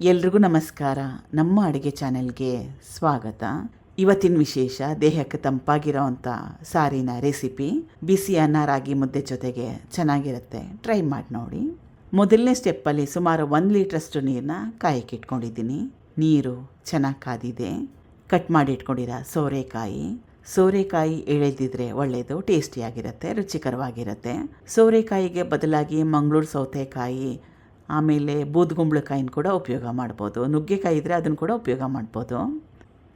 ಎಲ್ರಿಗೂ ನಮಸ್ಕಾರ. ನಮ್ಮ ಅಡುಗೆ ಚಾನೆಲ್ಗೆ ಸ್ವಾಗತ. ಇವತ್ತಿನ ವಿಶೇಷ, ದೇಹಕ್ಕೆ ತಂಪಾಗಿರೋ ಅಂಥ ಸಾರಿನ ರೆಸಿಪಿ, ಬಿಸಿ ಅನ್ನ, ರಾಗಿ ಮುದ್ದೆ ಜೊತೆಗೆ ಚೆನ್ನಾಗಿರುತ್ತೆ. ಟ್ರೈ ಮಾಡಿ ನೋಡಿ. ಮೊದಲನೇ ಸ್ಟೆಪ್ಪಲ್ಲಿ ಸುಮಾರು ಒಂದು ಲೀಟ್ರಷ್ಟು ನೀರನ್ನ ಕಾಯಕ್ಕೆ ಇಟ್ಕೊಂಡಿದ್ದೀನಿ. ನೀರು ಚೆನ್ನಾಗಿ ಕಾದಿದೆ. ಕಟ್ ಮಾಡಿ ಇಟ್ಕೊಂಡಿರೋ ಸೋರೆಕಾಯಿ. ಸೋರೆಕಾಯಿ ಎಳೆದಿದ್ರೆ ಒಳ್ಳೆಯದು ಟೇಸ್ಟಿಯಾಗಿರುತ್ತೆ, ರುಚಿಕರವಾಗಿರುತ್ತೆ. ಸೋರೆಕಾಯಿಗೆ ಬದಲಾಗಿ ಮಂಗಳೂರು ಸೌತೆಕಾಯಿ ಆಮೇಲೆ ಬೂದ್ಗುಂಬಳಕಾಯಿನ ಕೂಡ ಉಪಯೋಗ ಮಾಡ್ಬೋದು. ನುಗ್ಗೆಕಾಯಿ ಇದ್ದರೆ ಅದನ್ನು ಕೂಡ ಉಪಯೋಗ ಮಾಡ್ಬೋದು.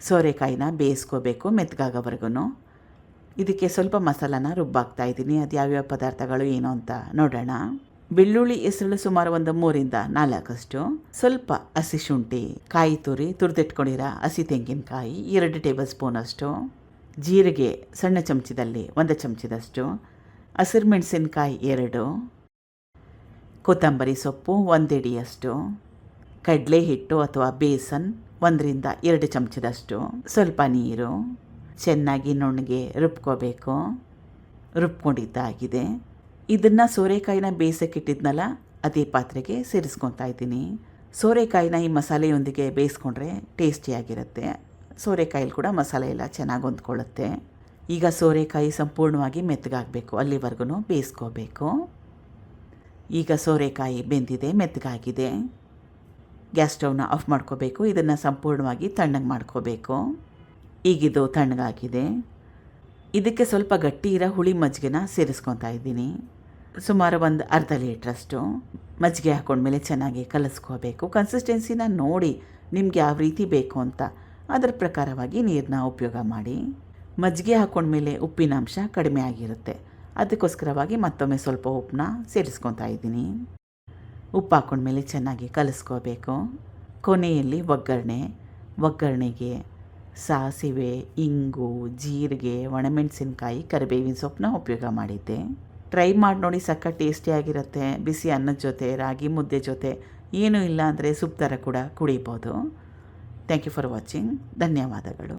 ಸೋರೆಕಾಯಿನ ಬೇಯಿಸ್ಕೋಬೇಕು ಮೆತ್ತಗಾಗೋವರೆಗೂ ಇದಕ್ಕೆ ಸ್ವಲ್ಪ ಮಸಾಲಾನ ರುಬ್ಬಾಕ್ತಾ ಇದ್ದೀನಿ. ಅದು ಯಾವ್ಯಾವ ಪದಾರ್ಥಗಳು ಏನು ಅಂತ ನೋಡೋಣ. ಬೆಳ್ಳುಳ್ಳಿ ಹೆಸರು ಸುಮಾರು ಒಂದು ಮೂರಿಂದ ನಾಲ್ಕಷ್ಟು. ಸ್ವಲ್ಪ ಹಸಿ ಶುಂಠಿ, ಕಾಯಿ ತುರಿ, ತುರಿದಿಟ್ಕೊಂಡಿರೋ ಹಸಿ ತೆಂಗಿನಕಾಯಿ, ಎರಡು ಟೇಬಲ್ ಸ್ಪೂನ್ ಅಷ್ಟು. ಜೀರಿಗೆ ಸಣ್ಣ ಚಮಚದಲ್ಲಿ ಒಂದು ಚಮಚದಷ್ಟು. ಹಸಿರು ಮೆಣಸಿನಕಾಯಿ ಎರಡು. ಕೊತ್ತಂಬರಿ ಸೊಪ್ಪು ಒಂದಿಡಿಯಷ್ಟು ಕಡಲೆ ಹಿಟ್ಟು ಅಥವಾ ಬೇಸನ್ ಒಂದರಿಂದ ಎರಡು ಚಮಚದಷ್ಟು, ಸ್ವಲ್ಪ ನೀರು, ಚೆನ್ನಾಗಿ ನುಣ್ಣಗೆ ರುಬ್ಕೋಬೇಕು. ರುಬ್ಕೊಂಡಿದ್ದಾಗಿದೆ. ಇದನ್ನು ಸೋರೆಕಾಯಿನ ಬೇಯಿಸೋಕ್ಕಿಟ್ಟಿದ್ನಲ್ಲ ಅದೇ ಪಾತ್ರೆಗೆ ಸೇರಿಸ್ಕೊತಾ ಇದ್ದೀನಿ. ಸೋರೆಕಾಯಿನ ಈ ಮಸಾಲೆಯೊಂದಿಗೆ ಬೇಯಿಸ್ಕೊಂಡ್ರೆ ಟೇಸ್ಟಿಯಾಗಿರುತ್ತೆ. ಸೋರೆಕಾಯಿಲಿ ಕೂಡ ಮಸಾಲೆ ಎಲ್ಲ ಚೆನ್ನಾಗಿ ಹೊಂದ್ಕೊಳ್ಳುತ್ತೆ. ಈಗ ಸೋರೆಕಾಯಿ ಸಂಪೂರ್ಣವಾಗಿ ಮೆತ್ತಗಾಗಬೇಕು ಅಲ್ಲಿವರೆಗೂ ಬೇಯಿಸ್ಕೋಬೇಕು. ಈಗ ಸೋರೆಕಾಯಿ ಬೆಂದಿದೆ, ಮೆತ್ತಗಾಗಿದೆ. ಗ್ಯಾಸ್ ಸ್ಟೌವ್ನ ಆಫ್ ಮಾಡ್ಕೋಬೇಕು. ಇದನ್ನು ಸಂಪೂರ್ಣವಾಗಿ ತಣ್ಣಗೆ ಮಾಡ್ಕೋಬೇಕು. ಈಗಿದು ತಣ್ಣಗಾಗಿದೆ. ಇದಕ್ಕೆ ಸ್ವಲ್ಪ ಗಟ್ಟಿ ಇರೋ ಹುಳಿ ಮಜ್ಜಿಗೆನ ಸೇರಿಸ್ಕೊತಾ ಇದ್ದೀನಿ. ಸುಮಾರು ಒಂದು ಅರ್ಧ ಲೀಟ್ರಷ್ಟು ಮಜ್ಜಿಗೆ ಹಾಕೊಂಡ್ಮೇಲೆ ಚೆನ್ನಾಗಿ ಕಲಸ್ಕೋಬೇಕು. ಕನ್ಸಿಸ್ಟೆನ್ಸಿನ ನೋಡಿ ನಿಮ್ಗೆ ಯಾವ ರೀತಿ ಬೇಕು ಅಂತ ಅದರ ಪ್ರಕಾರವಾಗಿ ನೀರನ್ನ ಉಪಯೋಗ ಮಾಡಿ. ಮಜ್ಜಿಗೆ ಹಾಕೊಂಡ್ಮೇಲೆ ಉಪ್ಪಿನ ಅಂಶ ಕಡಿಮೆ ಆಗಿರುತ್ತೆ. ಅದಕ್ಕೋಸ್ಕರವಾಗಿ ಮತ್ತೊಮ್ಮೆ ಸ್ವಲ್ಪ ಉಪ್ಪನ್ನ ಸೇರಿಸ್ಕೊತಾ ಇದ್ದೀನಿ. ಉಪ್ಪು ಹಾಕೊಂಡ್ಮೇಲೆ ಚೆನ್ನಾಗಿ ಕಲಿಸ್ಕೋಬೇಕು. ಕೊನೆಯಲ್ಲಿ ಒಗ್ಗರಣೆ. ಒಗ್ಗರಣೆಗೆ ಸಾಸಿವೆ, ಇಂಗು, ಜೀರಿಗೆ, ಒಣಮೆಣಸಿನ್ಕಾಯಿ, ಕರಿಬೇವಿನ ಸೊಪ್ಪನ್ನ ಉಪಯೋಗ ಮಾಡಿದ್ದೆ. ಟ್ರೈ ಮಾಡಿ ನೋಡಿ ಸಕ್ಕ ಟೇಸ್ಟಿಯಾಗಿರುತ್ತೆ ಬಿಸಿ ಅನ್ನದ ಜೊತೆ, ರಾಗಿ ಮುದ್ದೆ ಜೊತೆ ಏನೂ ಇಲ್ಲ ಅಂದರೆ ಸೂಪ್ ಥರ ಕೂಡ ಕುಡಿಬೋದು. Thank you for watching. ಧನ್ಯವಾದಗಳು.